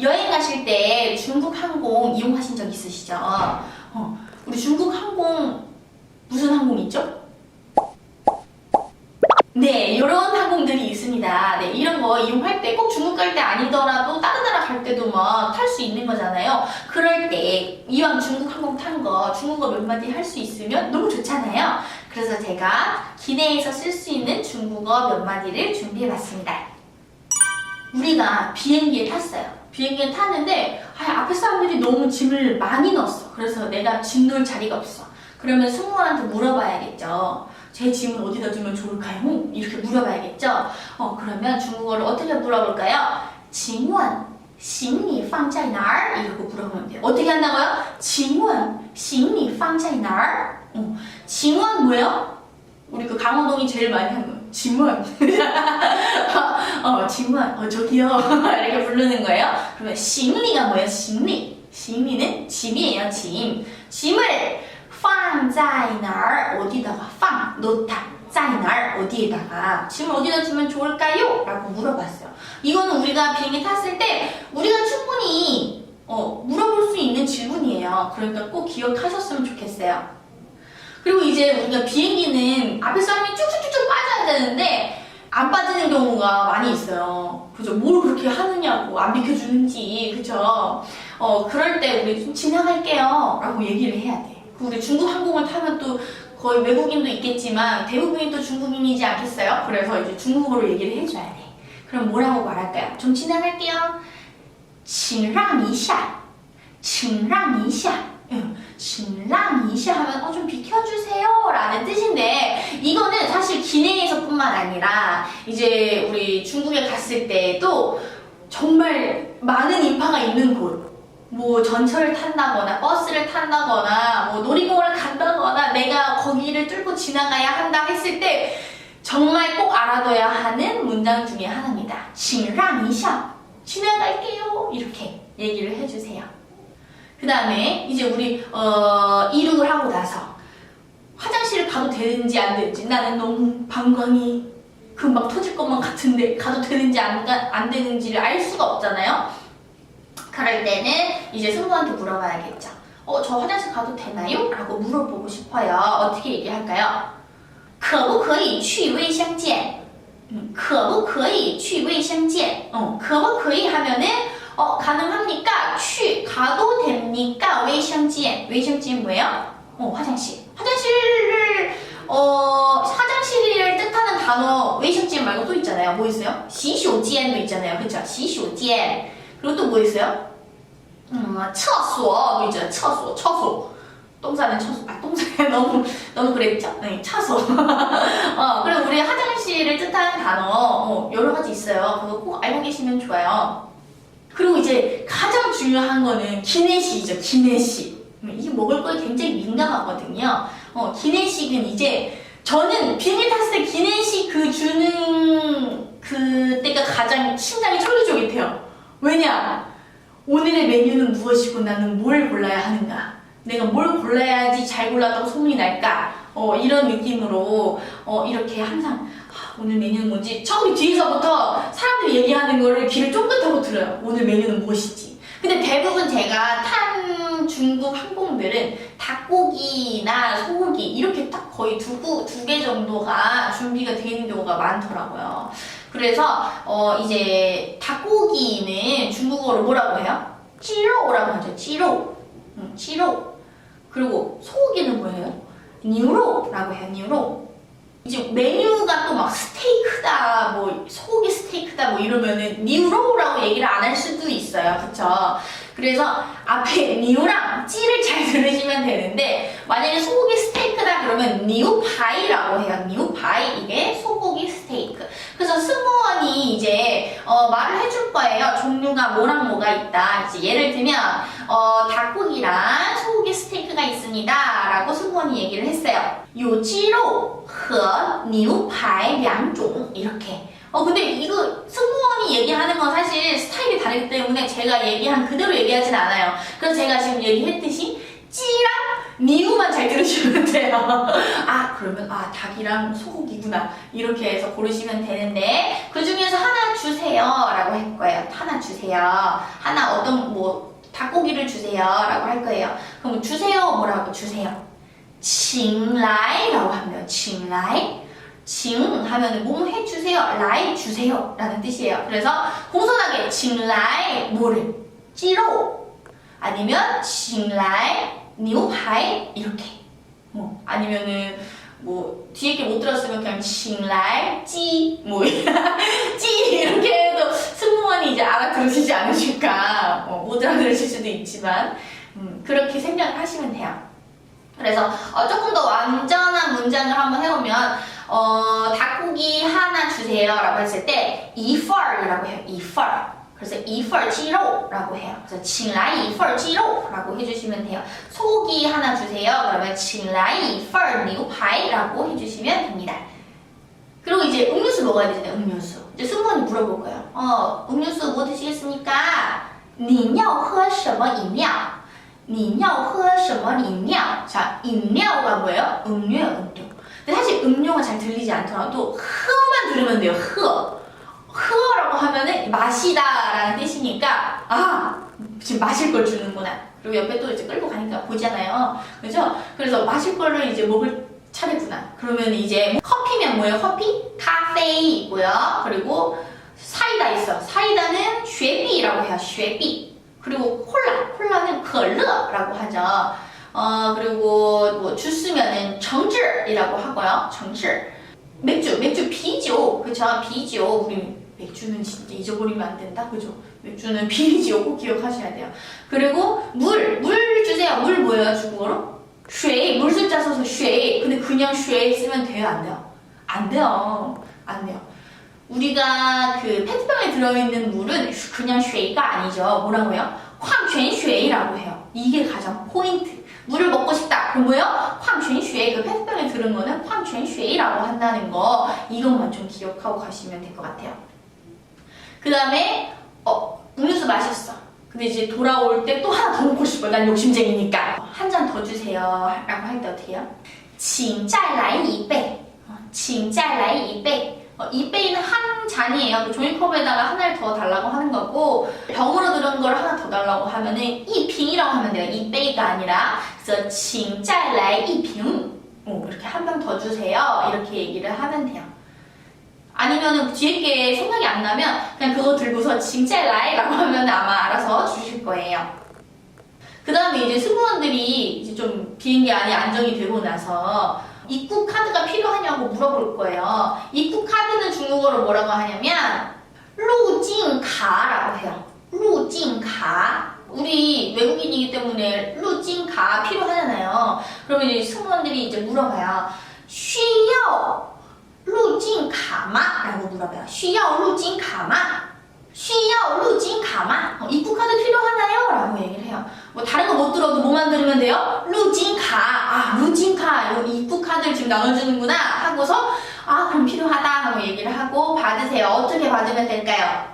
여행 가실 때 중국 항공 이용하신 적 있으시죠? 어, 우리 중국 항공 무슨 항공 있죠? 네, 이런 항공들이 있습니다. 네, 이런 거 이용할 때 꼭 중국 갈 때 아니더라도 다른 나라 갈 때도 뭐탈수 있는 거잖아요. 그럴 때 이왕 중국 항공 탄 거 중국어 몇 마디 할 수 있으면 너무 좋잖아요. 그래서 제가 기내에서 쓸 수 있는 중국어 몇 마디를 준비해 봤습니다. 우리가 비행기에 탔어요. 비행기는 탔는데 아, 앞에 사람들이 너무 짐을 많이 넣었어. 그래서 내가 짐 놓을 자리가 없어. 그러면 승무원한테 물어봐야겠죠. 제 짐은 어디다 두면 좋을까요? 이렇게 물어봐야겠죠. 어, 그러면 중국어를 어떻게 물어볼까요? 징원, 싱니 팡자이날 이렇게 물어보면 돼요. 어떻게 한다고요? 징원, 싱니 팡자이날 어, 징원 뭐예요? 우리 그 강호동이 제일 많이 한 거예요. 请问 어, 请问 어, 저기요. 이렇게 부르는 거예요. 그러면 行李가 뭐예요? 行李. 行李는 짐이에요, 짐. 짐을 放在哪儿? 어디다가 放, 놓다. 在哪儿? 어디에다가. 짐을 어디다 두면 좋을까요? 라고 물어봤어요. 이거는 우리가 비행기 탔을 때 우리가 충분히 어, 물어볼 수 있는 질문이에요. 그러니까 꼭 기억하셨으면 좋겠어요. 그리고 이제 우리가 비행기는 앞에 사람이 쭉쭉쭉쭉 빠져야 되는데 안 빠지는 경우가 많이 있어요. 그죠? 뭘 그렇게 하느냐고 안 비켜주는지 그죠? 어 그럴 때 우리 좀 지나갈게요.라고 얘기를 해야 돼. 그 우리 중국 항공을 타면 또 거의 외국인도 있겠지만 대부분이 또 중국인이지 않겠어요? 그래서 이제 중국어로 얘기를 해줘야 돼. 그럼 뭐라고 말할까요? 좀 지나갈게요. 请让一下,请让一下. 신랑이시 하면 어, 좀 비켜주세요 라는 뜻인데 이거는 사실 기내에서뿐만 아니라 이제 우리 중국에 갔을 때에도 정말 많은 인파가 있는 곳. 뭐 전철을 탄다거나 버스를 탄다거나 뭐 놀이공원을 간다거나 내가 거기를 뚫고 지나가야 한다 했을 때 정말 꼭 알아둬야 하는 문장 중에 하나입니다. 신랑이셔 지나갈게요 이렇게 얘기를 해주세요. 그 다음에 이제 우리 어, 이륙을 하고 나서 화장실을 가도 되는지 안 되는지 나는 너무 방광이 금방 터질 것만 같은데 가도 되는지 안, 가- 안 되는지를 알 수가 없잖아요. 그럴 때는 이제 승무원한테 물어봐야겠죠. 어, 저 화장실 가도 되나요? 라고 물어보고 싶어요. 어떻게 얘기할까요? 可不可以去卫生间? 음, 可不可以去卫生间? 어, 可不可以 하면은 어, 가능합니까? 去 가도 되니까 웨이션지엔 웨이션지엔 뭐예요? 어 화장실. 화장실을 어 화장실을 뜻하는 단어 웨이션지엔 말고 또 있잖아요. 뭐 있어요? 시쇼지엔도 있잖아요. 그쵸? 시쇼지엔. 그리고 또 뭐 있어요? 음, 처소 있잖아요 처소 처소 똥사는 처소 아 똥사는 너무 너무 그랬죠? 네 처소 어 그럼 우리 화장실을 뜻하는 단어 어, 여러 가지 있어요. 그거 꼭 알고 계시면 좋아요. 그리고 이제 가장 중요한 거는 기내식이죠. 기내식. 음, 이게 먹을 거에 굉장히 민감하거든요. 어, 기내식은 이제 저는 비행기 탔을 때 기내식 그 주는 그때가 가장 심장이 쫄깃쫄깃해요. 왜냐? 오늘의 메뉴는 무엇이고 나는 뭘 골라야 하는가? 내가 뭘 골라야지 잘 골랐다고 소문이 날까? 어, 이런 느낌으로 어, 이렇게 항상 아, 오늘 메뉴는 뭔지 처음에 뒤에서부터 사람들이 얘기하는 거를 귀를 쫑긋하고 들어요. 오늘 메뉴는 무엇이지? 근데 대부분 제가 탄 중국 항공들은 닭고기나 소고기 이렇게 딱 거의 두 개 정도가 준비가 되어 있는 경우가 많더라고요. 그래서 어 이제 닭고기는 중국어로 뭐라고 해요? 찌로라고 하죠. 찌로. 음, 찌로. 그리고 소고기는 뭐예요? 뉴로라고 해요. 뉴로. 이제 메뉴가 또 막 스테이크다, 뭐 소고기 스테이크다, 뭐 이러면은 뉴로라고 얘기를 안 할 수도 있어요. 그쵸? 그래서 앞에 뉴랑 찌를 잘 들으시면 되는데 만약에 소고기 스테이크다 그러면 뉴파이라고 해요. 뉴파이 이게 소고기 스테이크. 그래서 승무원이 이제 어, 말을 해줄 거예요. 종류가 뭐랑 뭐가 있다. 이제 예를 들면 어, 닭고기랑 소고기 스테이크가 있습니다.라고 승무원이 얘기를 했어요. 有鸡肉和牛排两种 이렇게. 어 근데 이거 승무원이 얘기하는 건 사실 스타일이 다르기 때문에 제가 얘기한 그대로 얘기하진 않아요. 그래서 제가 지금 얘기했듯이 찌랑 니우만 잘 들으시면 돼요. 아, 그러면, 아, 닭이랑 소고기구나. 이렇게 해서 고르시면 되는데, 그 중에서 하나 주세요 라고 할 거예요. 하나 주세요. 하나 어떤 뭐 닭고기를 주세요 라고 할 거예요. 그럼 주세요 뭐라고 주세요. 칭라이 라고 하면 칭라이 칭 하면 뭐 해주세요 라이 주세요 라는 뜻이에요. 그래서 공손하게 칭라이 뭐를 찌로 아니면 칭라이 뉴파이 이렇게 뭐 아니면은 뭐 뒤에 게 못 들었으면 그냥 请来 찌뭐 찌 이렇게 해도 승무원이 이제 알아들으시지 않으실까 어, 못 알아들으실 수도 있지만 음, 그렇게 생각을 하시면 돼요. 그래서 어, 조금 더 완전한 문장을 한번 해보면 어, 닭고기 하나 주세요라고 했을 때 이펄이라고 해요. 이펄. 그래서 이펄 찌로라고 해요. 그래서 请来一份鸡肉라고 해주시면 돼요. 소고기 하나 주세요. 그러면 请来一份牛排라고 해주시면 됩니다. 그리고 이제 음료수 먹어야 되잖아요. 음료수. 이제 승무원이 물어볼 거예요. 어, 음료수 뭐 드시겠습니까? 你要喝什么饮料?你要喝什么饮料? 자,饮料가 뭐예요? 음료, 음료. 근데 사실 음료가 잘 들리지 않더라도 흐만 들으면 돼요. 흐. 하면은 마시다라는 뜻이니까 아 지금 마실 걸 주는구나. 그리고 옆에 또 이제 끌고 가니까 보잖아요. 그죠? 그래서 마실 거를 이제 먹을 차례구나. 그러면 이제 커피면 뭐예요? 커피? 카페이 있고요. 그리고 사이다 있어. 사이다는 쉐비라고 해요. 쉐비. 그리고 콜라. 콜라는 컬러라고 하죠. 어, 그리고 뭐 주스면은 정질이라고 하고요. 정질. 맥주, 맥주 비죠. 그쵸? 비죠. 우리 맥주는 진짜 잊어버리면 안 된다. 그죠? 맥주는 비리지요. 꼭 기억하셔야 돼요. 그리고 물! 물 주세요. 물 뭐예요? 중국어로? 쉐이. 물술자 써서 쉐이. 근데 그냥 쉐이 쓰면 돼요? 안 돼요? 안 돼요. 안 돼요. 우리가 그 페트병에 들어있는 물은 그냥 쉐이가 아니죠. 뭐라고 해요? 황쉔 쉐이라고 해요. 이게 가장 포인트. 물을 먹고 싶다. 그럼 뭐예요? 황쉔 쉐이. 그 페트병에 들은 거는 황쉔 쉐이라고 한다는 거. 이것만 좀 기억하고 가시면 될 것 같아요. 그 다음에 어 음료수 마셨어. 근데 이제 돌아올 때 또 하나 더 먹고 싶어. 난 욕심쟁이니까. 한 잔 더 주세요. 라고 할 때 어떻게 해요? 请再来一杯.请再来一杯. 어, 이杯는 한 잔이에요. 그 종이컵에다가 하나를 더 달라고 하는 거고 병으로 들은 걸 하나 더 달라고 하면은 이瓶이라고 하면 돼요. 이杯가 아니라 그래서 请再来一瓶. 어, 이렇게 한 병 더 주세요. 이렇게 얘기를 하면 돼요. 아니면은 뒤에 게 생각이 안 나면 그냥 그거 들고서 징짤라이 라고 하면 아마 알아서 주실 거예요. 그 다음에 이제 승무원들이 이제 좀 비행기 안에 안정이 되고 나서 입국 카드가 필요하냐고 물어볼 거예요. 입국 카드는 중국어로 뭐라고 하냐면 루징카라고 해요. 루징카. 우리 외국인이기 때문에 루징카 필요하잖아요. 그러면 이제 승무원들이 이제 물어봐요. 需要 루징 가마라고 물어봐요. 쉬야 루징 가마. 쉬야 루징 가마. 어, 입국 카드 필요하나요? 라고 얘기를 해요. 뭐 다른 거 못 들어도 뭐만 들으면 돼요? 루징 가. 아, 루징 카. 입국 카드를 지금 나눠주는구나. 하고서 아, 그럼 필요하다. 하고 얘기를 하고 받으세요. 어떻게 받으면 될까요?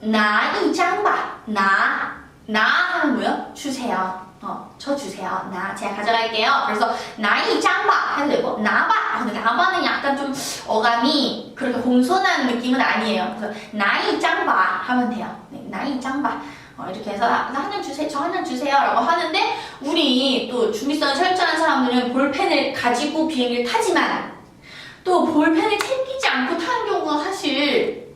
나 이장 봐. 나. 나 하는 거요? 주세요. 어, 저 주세요. 나 제가 가져갈게요. 그래서 나이 짱바 해도 되고 나바. 아, 근데 나바는 약간 좀 어감이 그렇게 공손한 느낌은 아니에요. 그래서 나이 짱바 하면 돼요. 네, 나이 짱바. 어, 이렇게 해서 한잔 주세요. 저한잔 주세요라고 하는데 우리 또 준비성이 철저한 사람들은 볼펜을 가지고 비행기를 타지만 또 볼펜을 챙기지 않고 타는 경우가 사실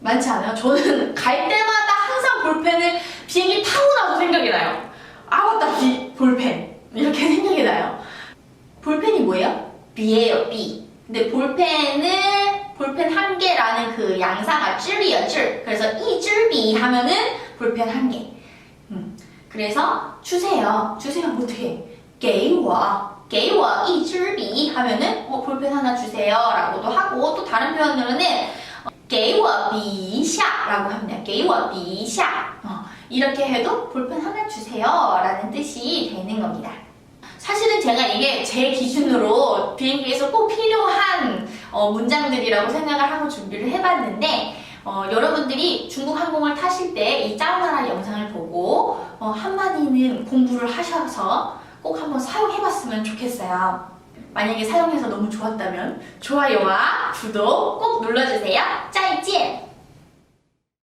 많지 않아요. 저는 갈 때마다 항상 볼펜을 비행기 타고 나서 생각이 나요. 아 맞다 비 볼펜 이렇게 생각이 나요. 볼펜이 뭐예요? 비예요 비 근데 볼펜은 볼펜 한 개라는 그 양사가 줄이요 줄. 그래서 e 이 줄비 하면은 볼펜 한개. 음. 그래서 주세요. 주세요. 뭐 못해? 게이워. 게이워. E 이 줄비 하면은 어, 볼펜 하나 주세요 라고도 하고 또 다른 표현으로는 어, 게이워 비샤 라고 합니다. 게이워 비샤. 이렇게 해도 볼펜 하나 주세요 라는 뜻이 되는 겁니다. 사실은 제가 이게 제 기준으로 비행기에서 꼭 필요한 어, 문장들이라고 생각을 하고 준비를 해봤는데 어, 여러분들이 중국 항공을 타실 때 이 짜오나라 영상을 보고 어, 한마디는 공부를 하셔서 꼭 한번 사용해봤으면 좋겠어요. 만약에 사용해서 너무 좋았다면 좋아요와 구독 꼭 눌러주세요.